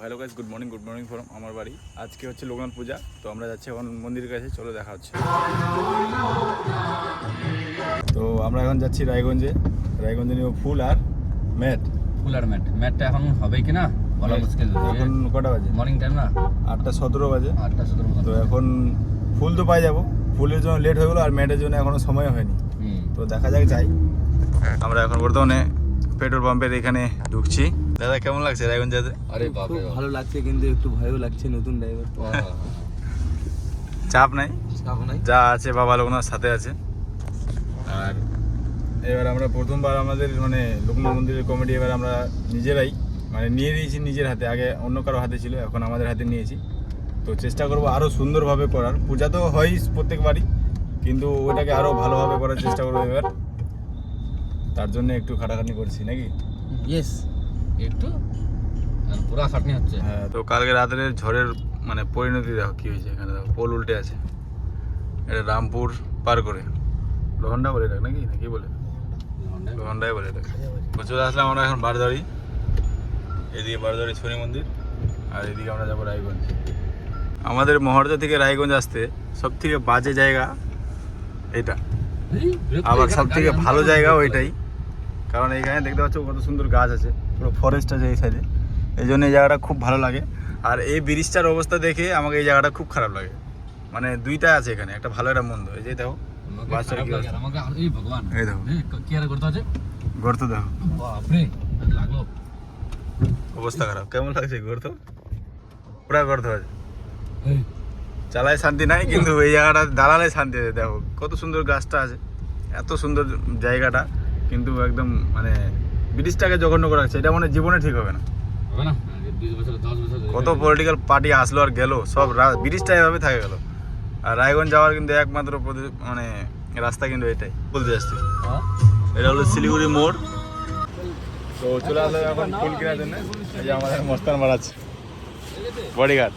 Hello guys good morning good morning from আমার বাড়ি। আজকে হচ্ছে লোকনাথ পূজা তো আমরা যাচ্ছি এখন মন্দিরের কাছে চলো দেখা হচ্ছে। তো আমরা এখন যাচ্ছি রায়গঞ্জে। রায়গঞ্জে নিয়ে ফুল আর ম্যাট। ফুল আর ম্যাট। ম্যাটটা এখন হবে কি না? বলা মুশকিল। এখন কটা বাজে? মর্নিং টাইম না? আটটা সতেরো বাজে। আটটা সতেরো তো এখন ফুল তো পাই যাব। ফুলের জন্য লেট হয়ে গেলো আর ম্যাটের জন্য এখনও সময় হয়নি। তো দেখা যাক যাই। আমরা এখন বর্তমানে পেট্রোল পাম্পের এখানে ঢুকছি। দাদা কেমন লাগছে রায়গঞ্জ যেতে আরে বাপরে খুব ভালো লাগছে কিন্তু একটু ভয়ও লাগছে নতুন ড্রাইভার তো চাপ নাই? চাপ নাই? যা আছে বাবা লোকনাথ সাথে আছে। আর এবার আমরা প্রথমবার আমাদের মানে লোকনাথ মন্দিরের কমিটি এবার আমরা নিজেরাই মানে নিয়ে নিয়েছি নিজের হাতে। আগে অন্য কারও হাতে ছিল এখন আমাদের হাতে নিয়েছি। তো চেষ্টা করব আরও সুন্দরভাবে করার। পূজা তো হয়ই প্রত্যেকবারই কিন্তু ওটাকে আরও ভালোভাবে করার চেষ্টা করব এবার। তার জন্য একটু খাটাখাটনি করছি নাকি? ইয়েস একটু পুরা খাটনি হচ্ছে। হ্যাঁ তো কালকে রাতের ঝড়ের মানে পরিণতি দেখো কী হয়েছে এখানে দেখো পোল উল্টে আছে। এটা রামপুর পার করে। লোহন্ডা বলে দেখ নাকি? নাকি বলে? লোহন্ডাই বলে দেখ চলে আসলাম আমরা এখন বারদারি এদিকে বারদারি শনি মন্দির আর এদিকে আমরা যাব রায়গঞ্জ। আমাদের মহারাজা থেকে রায়গঞ্জ আসতে সব থেকে বাজে জায়গা এটা আবার সব থেকে ভালো জায়গা ওইটাই কারণ এইখানে দেখতে পাচ্ছ কত সুন্দর গাছ আছে। পুরো ফরেস্ট আছে এই সাইডে এই জন্য এই জায়গাটা খুব ভালো লাগে। আর এই ব্রিজটার অবস্থা দেখে আমাকে এই জায়গাটা খুব খারাপ লাগে। মানে দুইটা আছে এখানে একটা ভালো একটা মন্দ। এই যে দেখো এই দেখো। গর্ত অবস্থা খারাপ। কেমন লাগছে গর্ত? পুরা গর্ত আছে। চালায় শান্তি নাই কিন্তু এই জায়গাটা দাঁড়ালে শান্তি আছে। দেখো কত সুন্দর গাছটা আছে। এত সুন্দর জায়গাটা কিন্তু একদম মানে ব্রিজটাকে জঘন্য করা হচ্ছে এটা মানে জীবনে ঠিক হবে না। হবে না? বছর কত পলিটিক্যাল পার্টি আসলো আর গেল সব ব্রিজটা এভাবে থাকে গেল। আর রায়গঞ্জ যাওয়ার কিন্তু একমাত্র মানে রাস্তা কিন্তু এটাই। বলতে আসছি হ্যাঁ? এটা হলো শিলিগুড়ি মোড়। তো চলে আসলো এখন ফুল কেনার জন্য। এই যে আমাদের মস্তান বাড়াচ্ছে বডিগার্ড।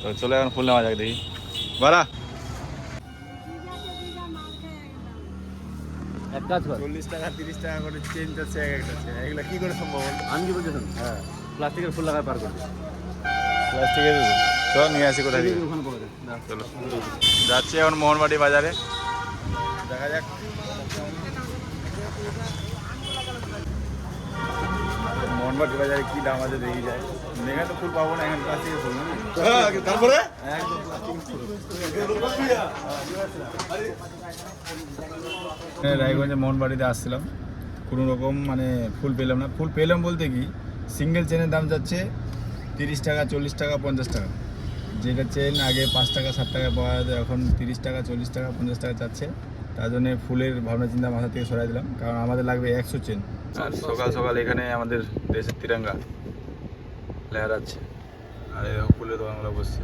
তো চলে এখন ফুল নেওয়া যাক দেখি। বাড়া। এক কাজ কর। চল্লিশ টাকা তিরিশ টাকা করে চেঞ্জ আছে এক একটা আছে এগুলো কি করে সম্ভব বল? আমি কি বলছি হ্যাঁ। প্লাস্টিকের ফুল লাগায় পার করবি প্লাস্টিকের চল নিয়ে আসি কোথায়। চলো। যাচ্ছি এখন মোহনবাড়ি বাজারে। দেখা যাক। মোহনবাড়ি বাজারে কি দাম আছে দেখি যায় এখানে তো ফুল পাবো না এখানে প্লাস্টিকের ফুল তারপরে? ফুল। এখানে রায়গঞ্জে মোহনবাড়িতে আসছিলাম। কোনো রকম মানে ফুল পেলাম না। ফুল পেলাম বলতে কি সিঙ্গেল চেনের দাম যাচ্ছে তিরিশ টাকা চল্লিশ টাকা পঞ্চাশ টাকা। যেটা চেন আগে পাঁচ টাকা সাত টাকা পাওয়া যেত এখন তিরিশ টাকা চল্লিশ টাকা পঞ্চাশ টাকা চাচ্ছে তার জন্য ফুলের ভাবনা চিন্তা মাথা থেকে সরাই দিলাম কারণ আমাদের লাগবে একশো চেন। আর সকাল সকাল এখানে আমাদের দেশের তিরঙ্গা লেহারাচ্ছে আর এরকম ফুলের দোকানগুলো বসছে।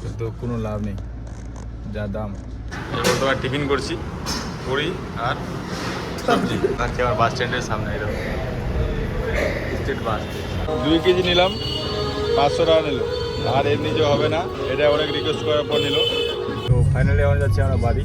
কিন্তু কোনো লাভ নেই যা দাম। এবার তোমার টিফিন করছি পুরি আর সবজি। আজকে আমার বাস স্ট্যান্ডের সামনে এরকম স্ট্রিট বাস। দুই কেজি নিলাম পাঁচশো টাকা নিল। আর এমনি যে হবে না এটা অনেক রিকোয়েস্ট করার পর নিল। তো ফাইনালি এখন যাচ্ছি আমরা বাড়ি।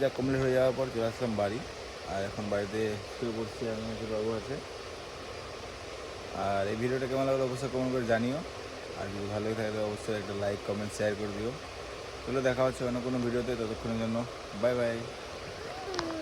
পূজা কমপ্লিট হয়ে যাওয়ার পর চলে আসলাম বাড়ি। আর এখন বাড়িতে শুরু করছি আমি বাবু আছে আর এই ভিডিওটা কেমন লাগল অবশ্যই কমেন্ট করে জানিও। আর যদি ভালো তাহলে অবশ্যই একটা লাইক কমেন্ট শেয়ার করে দিও। চলো দেখা হচ্ছে অন্য কোনো ভিডিওতে, ততক্ষণের জন্য বাই বাই